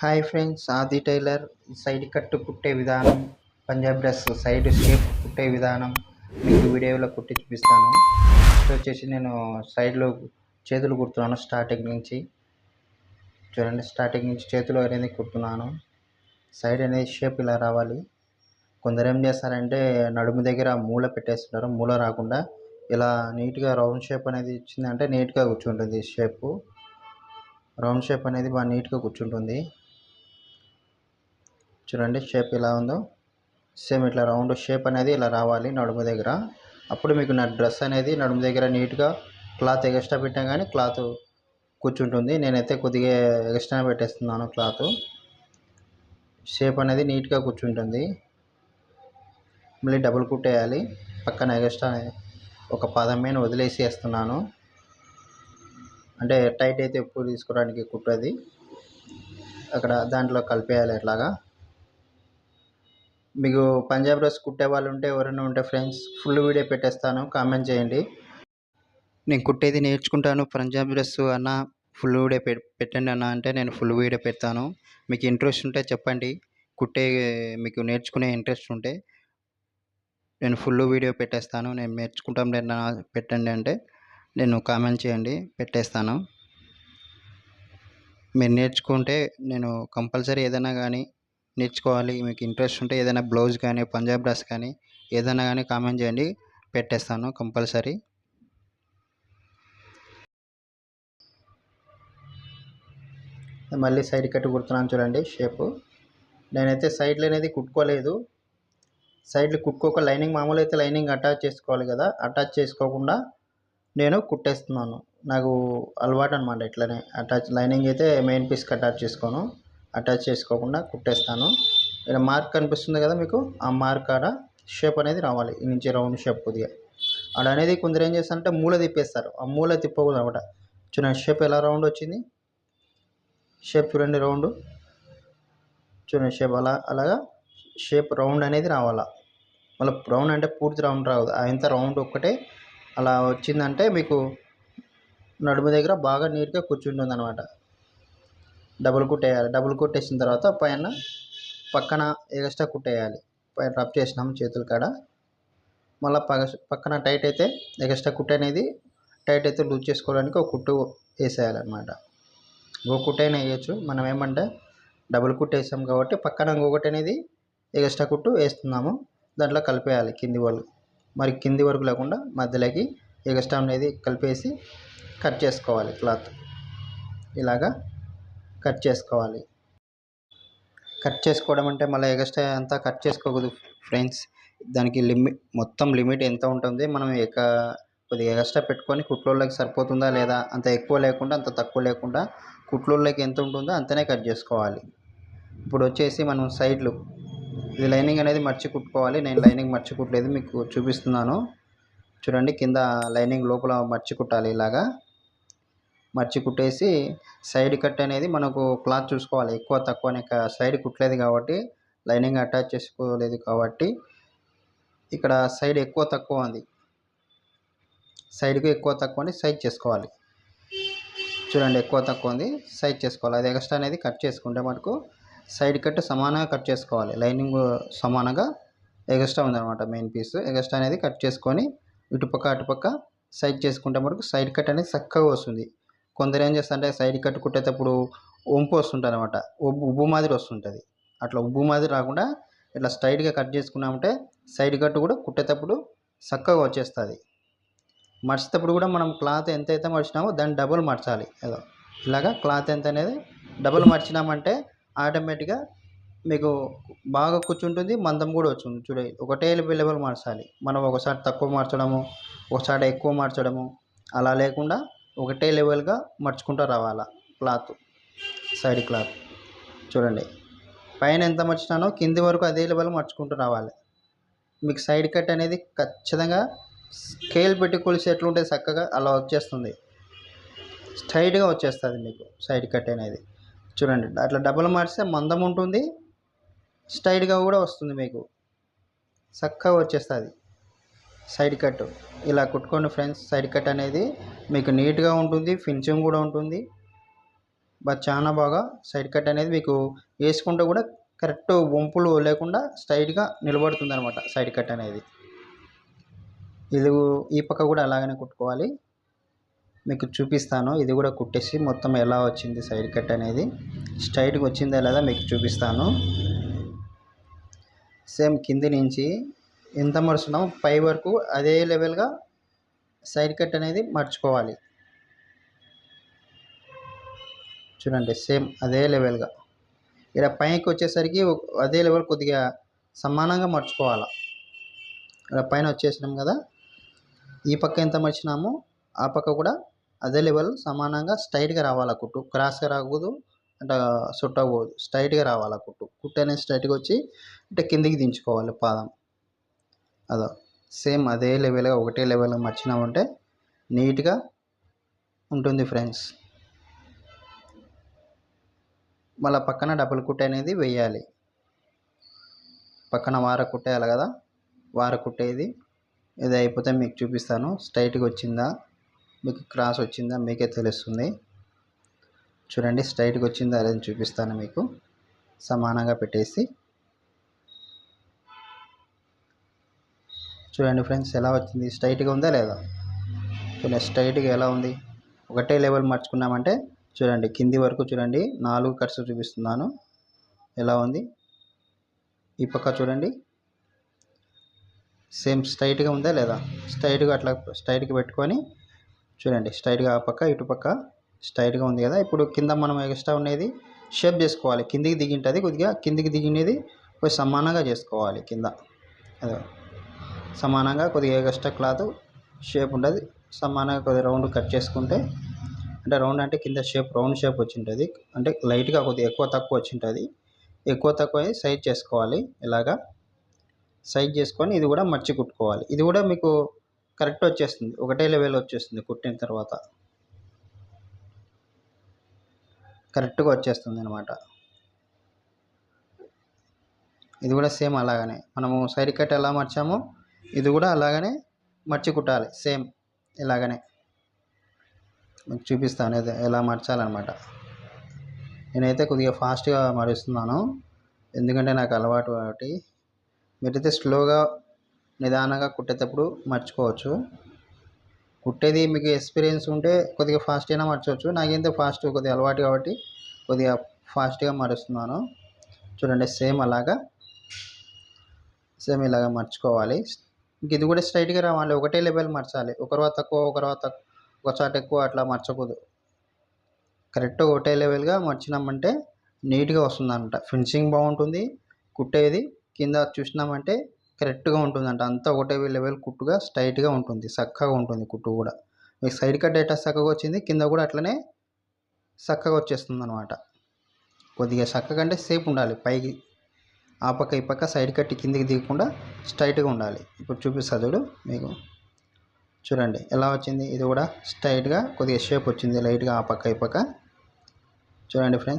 Hi friends Aadi tailor. Side cut కుట్టే విధానం Punjab dress side shape కుట్టే విధానం మీకు వీడియోలో కుట్టి చూపిస్తాను. ఫస్ట్ వచ్చేసి నేను సైడ్లో చేతులు కుడుతున్నాను స్టార్టింగ్ నుంచి. చూడండి స్టార్టింగ్ నుంచి చేతులు అనేది కుడుతున్నాను. సైడ్ అనేది షేప్ ఇలా రావాలి. కొందరు ఏం చేస్తారంటే నడుము దగ్గర మూల పెట్టేస్తున్నారు. మూల రాకుండా ఇలా నీట్గా రౌండ్ షేప్ అనేది ఇచ్చిందంటే నీట్గా కూర్చుంటుంది షేపు. రౌండ్ షేప్ అనేది బాగా నీట్గా కూర్చుంటుంది. చూడండి షేప్ ఎలా ఉందో. సేమ్ ఇట్లా రౌండ్ షేప్ అనేది ఇలా రావాలి నడుము దగ్గర. అప్పుడు మీకు నా డ్రెస్ అనేది నడుము దగ్గర నీట్గా క్లాత్ ఎగస్ట్రా పెట్టాం కానీ క్లాత్ కూర్చుంటుంది. నేనైతే కొద్దిగా ఎగస్ట్రా పెట్టేస్తున్నాను క్లాత్ షేప్ అనేది నీట్గా కూర్చుంటుంది. మళ్ళీ డబుల్ కుట్టేయాలి పక్కన ఎగస్ట్రా ఒక పదం మీద వదిలేసి వేస్తున్నాను. అంటే టైట్ అయితే ఎప్పుడు తీసుకోవడానికి కుట్టది. అక్కడ దాంట్లో కలిపేయాలి ఎట్లాగా మీకు పంజాబ్ డ్రెస్ కుట్టే వాళ్ళు ఉంటే ఎవరైనా ఉంటే ఫ్రెండ్స్ ఫుల్ వీడియో పెట్టేస్తాను కామెంట్ చేయండి. నేను కుట్టేది నేర్చుకుంటాను పంజాబ్ డ్రెస్ అన్న ఫుల్ వీడియో పె పెట్టండి అన్న అంటే నేను ఫుల్ వీడియో పెడతాను. మీకు ఇంట్రెస్ట్ ఉంటే చెప్పండి. కుట్టే మీకు నేర్చుకునే ఇంట్రెస్ట్ ఉంటే నేను ఫుల్ వీడియో పెట్టేస్తాను. నేను నేర్చుకుంటాం పెట్టండి అంటే నేను కామెంట్ చేయండి పెట్టేస్తాను. మీరు నేర్చుకుంటే నేను కంపల్సరీ ఏదైనా కానీ నేర్చుకోవాలి. మీకు ఇంట్రెస్ట్ ఉంటే ఏదైనా బ్లౌజ్ కానీ పంజాబ్ డ్రెస్ కానీ ఏదైనా కానీ కామెంట్ చేయండి. పెట్టేస్తాను కంపల్సరీ. మళ్ళీ సైడ్ కట్టి కుడుతున్నాను చూడండి షేపు. నేనైతే సైడ్లు అనేది కుట్టుకోలేదు. సైడ్లు కుట్టుకోక లైనింగ్ మామూలు అయితే లైనింగ్ అటాచ్ చేసుకోవాలి కదా. అటాచ్ చేసుకోకుండా నేను కుట్టేస్తున్నాను. నాకు అలవాటు అనమాట ఇట్లనే. అటాచ్ లైనింగ్ అయితే మెయిన్ పీస్కి అటాచ్ చేసుకోను. అటాచ్ చేసుకోకుండా కుట్టేస్తాను. ఇక్కడ మార్క్ కనిపిస్తుంది కదా మీకు ఆ మార్క్ ఆడ షేప్ అనేది రావాలి. ఈ నుంచి రౌండ్ షేప్ కొద్దిగా. ఆడ అనేది కొందరు ఏం చేస్తారంటే మూల తిప్పేస్తారు. ఆ మూల తిప్పకూడదు అనమాట. చూడండి షేప్ ఎలా రౌండ్ వచ్చింది? షేప్ చూడండి రౌండ్. చూడండి షేప్ అలా అలాగా షేప్ రౌండ్ అనేది రావాలా? మళ్ళీ రౌండ్ అంటే పూర్తి రౌండ్ రావద్దు. ఎంత రౌండ్ ఒక్కటే అలా వచ్చిందంటే మీకు నడుము దగ్గర బాగా నీట్గా కూర్చుంటుంది అనమాట. డబుల్ కుట్టేయాలి. డబుల్ కుట్టేసిన తర్వాత పైన పక్కన ఎక్స్ట్రా కుట్టేయాలి. పైన రబ్ చేసినాం చేతుల కాడ. మళ్ళీ పక్కన టైట్ అయితే ఎక్స్ట్రా కుట్ట అనేది టైట్ అయితే లూజ్ చేసుకోవడానికి ఒక కుట్టు వేసేయాలన్నమాట. ఇంకో కుట్టైనా వేయచ్చు. మనం ఏమంటే డబుల్ కుట్టు వేసాం కాబట్టి పక్కన ఇంకొకటి అనేది ఎక్స్ట్రా కుట్టు వేస్తున్నాము. దాంట్లో కలిపేయాలి కింది వరకు. మరి కింది వరకు లేకుండా మధ్యలోకి ఎక్స్ట్రా అనేది కలిపేసి కట్ చేసుకోవాలి క్లాత్. ఇలాగా కట్ చేసుకోవాలి. కట్ చేసుకోవడం అంటే మళ్ళీ ఎగస్ట్రా అంతా కట్ చేసుకోకూడదు ఫ్రెండ్స్. దానికి లిమిట్ మొత్తం లిమిట్ ఎంత ఉంటుంది? మనం ఎక కొద్దిగా ఎగస్ట్రా పెట్టుకొని కుట్లోళ్ళకి సరిపోతుందా లేదా? అంత ఎక్కువ లేకుండా అంత తక్కువ లేకుండా కుట్లోళ్ళకి ఎంత ఉంటుందో అంతనే కట్ చేసుకోవాలి. ఇప్పుడు వచ్చేసి మనం సైడ్లు ఇది లైనింగ్ అనేది మర్చి కుట్టుకోవాలి. నేను లైనింగ్ మర్చి కుట్టలేదు మీకు చూపిస్తున్నాను. చూడండి కింద లైనింగ్ లోపల మర్చి కుట్టాలి ఇలాగా. మర్చి కుట్టేసి సైడ్ కట్ అనేది మనకు క్లాత్ చూసుకోవాలి. ఎక్కువ తక్కువ అనే సైడ్ కుట్టలేదు కాబట్టి లైనింగ్ అటాచ్ చేసుకోలేదు కాబట్టి ఇక్కడ సైడ్ ఎక్కువ తక్కువ ఉంది. సైడ్కి ఎక్కువ తక్కువ అని సైజ్ చేసుకోవాలి. చూడండి ఎక్కువ తక్కువ ఉంది. సైజ్ చేసుకోవాలి. అది ఎక్స్ట్రా అనేది కట్ చేసుకుంటే మనకు సైడ్ కట్ సమానంగా కట్ చేసుకోవాలి. లైనింగ్ సమానంగా ఎగస్ట్రా ఉందన్నమాట మెయిన్ పీస్. ఎగస్ట్రా అనేది కట్ చేసుకొని ఇటుపక్క అటుపక్క సైడ్ చేసుకుంటే మనకు సైడ్ కట్ అనేది చక్కగా వస్తుంది. కొందరు ఏం చేస్తారంటే సైడ్ కట్ కుట్టేటప్పుడు వంపు వస్తుంటుంది అనమాట ఉబ్బు ఉబ్బు మాదిరి వస్తుంటుంది. అట్లా ఉబ్బు మాదిరి రాకుండా ఇట్లా స్ట్రైట్గా కట్ చేసుకున్నామంటే సైడ్ కట్టు కూడా కుట్టేటప్పుడు చక్కగా వచ్చేస్తుంది. మర్చేటప్పుడు కూడా మనం క్లాత్ ఎంత అయితే మర్చినామో దాన్ని డబుల్ మర్చాలి ఏదో ఇలాగా క్లాత్ ఎంత అనేది డబుల్ మర్చినామంటే ఆటోమేటిక్గా మీకు బాగా కూర్చుంటుంది మందం కూడా వచ్చింది. చూడండి ఒకటే లెవెల్ మార్చాలి మనం ఒకసారి తక్కువ మార్చడము ఒకసారి ఎక్కువ మార్చడము అలా లేకుండా ఒకటే లెవెల్గా మర్చుకుంటూ రావాలా? Cloth side cloth. చూడండి. పైన ఎంత మర్చినానో కింది వరకు అదే లెవెల్ మర్చుకుంటూ రావాలి. మీకు సైడ్ కట్ అనేది ఖచ్చితంగా స్కేల్ పెట్టి కొలిసి ఎట్లుంటే చక్కగా అలా వచ్చేస్తుంది. స్ట్రైట్గా వచ్చేస్తుంది మీకు సైడ్ కట్ అనేది. చూడండి. అట్లా డబుల్ మార్చితే మందం ఉంటుంది. స్ట్రైట్గా కూడా వస్తుంది మీకు. చక్కగా వచ్చేస్తుంది. Side cut. ఇలా కుట్టుకోండి ఫ్రెండ్స్. సైడ్ కట్ అనేది మీకు నీట్గా ఉంటుంది ఫినిషింగ్ కూడా ఉంటుంది. బట్ చాలా బాగా సైడ్ కట్ అనేది మీకు వేసుకుంటే కూడా కరెక్ట్ వంపులు లేకుండా స్ట్రైట్గా నిలబడుతుంది అనమాట సైడ్ కట్ అనేది. ఇది ఈ పక్క కూడా అలాగనే కుట్టుకోవాలి. మీకు చూపిస్తాను. ఇది కూడా కుట్టేసి మొత్తం ఎలా వచ్చింది సైడ్ కట్ అనేది. స్ట్రైట్గా వచ్చిందా లేదా మీకు చూపిస్తాను. సేమ్ కింది నుంచి ఎంత మరుస్తున్నామో పై వరకు అదే లెవెల్గా సైడ్ కట్ అనేది మర్చుకోవాలి. చూడండి సేమ్ అదే లెవెల్గా. ఇక్కడ పైకి వచ్చేసరికి అదే లెవెల్ కొద్దిగా సమానంగా మర్చుకోవాలి. ఇక్కడ పైన వచ్చేసినాం కదా ఈ పక్క ఎంత మర్చినామో ఆ పక్క కూడా అదే లెవెల్ సమానంగా స్ట్రైట్గా రావాలి కుట్టు. క్రాస్గా రాకూడదు అంటే చుట్టకూడదు స్ట్రైట్గా రావాలి కుట్టు. కుట్టు అనేది స్ట్రైట్గా వచ్చి అంటే కిందికి దించుకోవాలి పాదం. అదో సేమ్ అదే లెవెల్గా ఒకటే లెవెల్గా మర్చినామంటే నీట్గా ఉంటుంది ఫ్రెండ్స్. మళ్ళీ పక్కన డబుల్ కుట్ట అనేది వేయాలి. పక్కన వార కుట్టేయాలి కదా వార కుట్టేది ఇది. అయిపోతే మీకు చూపిస్తాను. స్ట్రైట్గా వచ్చిందా మీకు క్రాస్ వచ్చిందా మీకే తెలుస్తుంది. చూడండి స్ట్రైట్గా వచ్చిందా అదే చూపిస్తాను మీకు. సమానంగా పెట్టేసి చూడండి ఫ్రెండ్స్ ఎలా వచ్చింది? స్ట్రైట్గా ఉందా లేదా? చూడండి స్ట్రైట్గా ఎలా ఉంది? ఒకటే లెవెల్ మార్చుకున్నామంటే చూడండి కింది వరకు చూడండి నాలుగు కట్స్ చూపిస్తున్నాను. ఎలా ఉంది? ఈ పక్క చూడండి. సేమ్ స్ట్రైట్గా ఉందా లేదా? స్ట్రైట్గా అట్లా స్ట్రైట్గా పెట్టుకొని చూడండి స్ట్రైట్గా ఆ పక్క ఇటు పక్క స్ట్రైట్గా ఉంది కదా? ఇప్పుడు కింద మనం ఎక్స్ట్రా ఉండేది షేప్ చేసుకోవాలి. కిందికి దిగింటుంది కొద్దిగా కిందికి దిగినది కొంచెం సమానంగా చేసుకోవాలి కింద. అదే. సమానంగా కొద్దిగా ఎగస్ట్రా క్లాత్ షేప్ ఉంటుంది సమానంగా కొద్దిగా రౌండ్ కట్ చేసుకుంటే అంటే రౌండ్ అంటే కింద షేప్ రౌండ్ షేప్ వచ్చింటుంది. అంటే లైట్గా కొద్దిగా ఎక్కువ తక్కువ వచ్చి ఉంటుంది ఎక్కువ తక్కువ సైజ్ చేసుకోవాలి. ఇలాగా సైజ్ చేసుకొని ఇది కూడా మర్చి కుట్టుకోవాలి. ఇది కూడా మీకు కరెక్ట్ వచ్చేస్తుంది. ఒకటే లెవెల్ వచ్చేస్తుంది కుట్టిన తర్వాత. కరెక్ట్గా వచ్చేస్తుంది అనమాట ఇది కూడా సేమ్ అలాగనే. మనము సైడ్ కట్ ఎలా మర్చామో ఇది కూడా అలాగనే మర్చి కుట్టాలి సేమ్ ఇలాగనే. మీకు చూపిస్తాను ఎలా మర్చాలన్నమాట. నేనైతే కొద్దిగా ఫాస్ట్గా మరుస్తున్నాను. ఎందుకంటే నాకు అలవాటు కాబట్టి. మీరైతే స్లోగా నిదానంగా కుట్టేటప్పుడు మర్చుకోవచ్చు. కుట్టేది మీకు ఎక్స్పీరియన్స్ ఉంటే కొద్దిగా ఫాస్ట్ అయినా మర్చవచ్చు నాకేంతే ఫాస్ట్ కొద్దిగా అలవాటు కాబట్టి కొద్దిగా ఫాస్ట్గా మరుస్తున్నాను. చూడండి సేమ్ అలాగా. సేమ్ ఇలాగా మర్చుకోవాలి. ఇది కూడా స్ట్రైట్గా రావాలి. ఒకటే లెవెల్ మర్చాలి. ఒకరు తక్కువ ఒకరు తక్కువ ఒక చాట్ ఎక్కువ అట్లా మర్చకూడదు. కరెక్ట్ ఒకటే లెవెల్గా మర్చినామంటే నీట్గా వస్తుందంట. ఫినిషింగ్ బాగుంటుంది. కుట్టేది. కింద చూసినామంటే కరెక్ట్గా ఉంటుందంట. అంతా ఒకటే లెవెల్ కుట్టుగా స్ట్రైట్గా ఉంటుంది. చక్కగా ఉంటుంది కుట్టు కూడా. మీకు సైడ్ కట్ డేటా చక్కగా వచ్చింది. కింద కూడా అట్లనే చక్కగా వచ్చేస్తుంది అనమాట కొద్దిగా చక్కగా అంటే సేపు ఉండాలి. పైకి ఆ పక్క ఈ పక్క సైడ్ కట్టి కిందికి దిగకుండా స్ట్రైట్గా ఉండాలి. ఇప్పుడు చూపిస్తా చూడు మీకు. చూడండి ఎలా వచ్చింది. ఇది కూడా స్ట్రైట్గా కొద్దిగా షేప్ వచ్చింది లైట్గా ఆ పక్క ఈ పక్క. చూడండి ఫ్రెండ్స్.